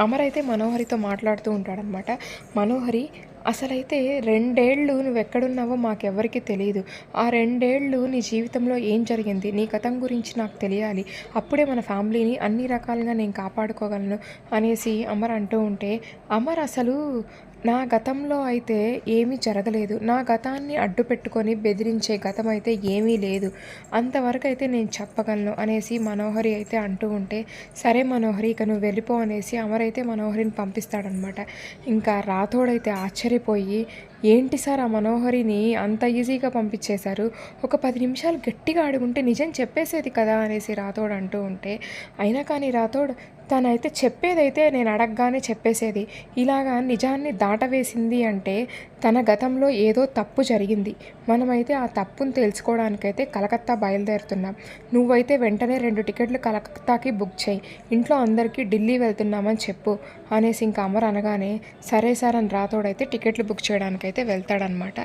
అమర్ అయితే మనోహరితో మాట్లాడుతూ ఉంటాడనమాట మనోహరి అసలైతే రెండేళ్ళు నువ్వు ఎక్కడున్నావో మాకెవ్వరికి తెలియదు ఆ రెండేళ్ళు నీ జీవితంలో ఏం జరిగింది? నీ గతం గురించి నాకు తెలియాలి. అప్పుడే మన ఫ్యామిలీని అన్ని రకాలుగా నేను కాపాడుకోగలను అనేసి అమర్ అంటూ ఉంటే అమర్ అసలు నా గతంలో అయితే ఏమీ జరగలేదు. నా గతాన్ని అడ్డు పెట్టుకొని బెదిరించే గతం అయితే ఏమీ లేదు. అంతవరకు అయితే నేను చెప్పగలను అనేసి మనోహరి అయితే అంటూ ఉంటే సరే మనోహరి ఇక నువ్వు వెళ్ళిపో అనేసి అమర్ అయితే మనోహరిని పంపిస్తాడనమాట. ఇంకా రాథోడైతే ఆశ్చర్యపోయి ఏంటి సార్ ఆ మనోహరిని అంత ఈజీగా పంపించేశారు? ఒక పది నిమిషాలు గట్టిగా అడుగుంటే నిజం చెప్పేసేది కదా అనేసి రాథోడ్ అంటూ ఉంటే అయినా కానీ రాథోడ్ తనైతే చెప్పేదైతే నేను అడగగానే చెప్పేసేది. ఇలాగా నిజాన్ని దాటవేసింది అంటే తన గతంలో ఏదో తప్పు జరిగింది. మనమైతే ఆ తప్పును తెలుసుకోవడానికైతే కలకత్తా బయలుదేరుతున్నాం. నువ్వైతే వెంటనే రెండు టికెట్లు కలకత్తాకి బుక్ చేయి. ఇంట్లో అందరికీ ఢిల్లీ వెళ్తున్నామని చెప్పు అనేసి ఇంకా అమర్ అనగానే సరే సార్ అని రాతోడైతే టికెట్లు బుక్ చేయడానికైతే వెళ్తాడనమాట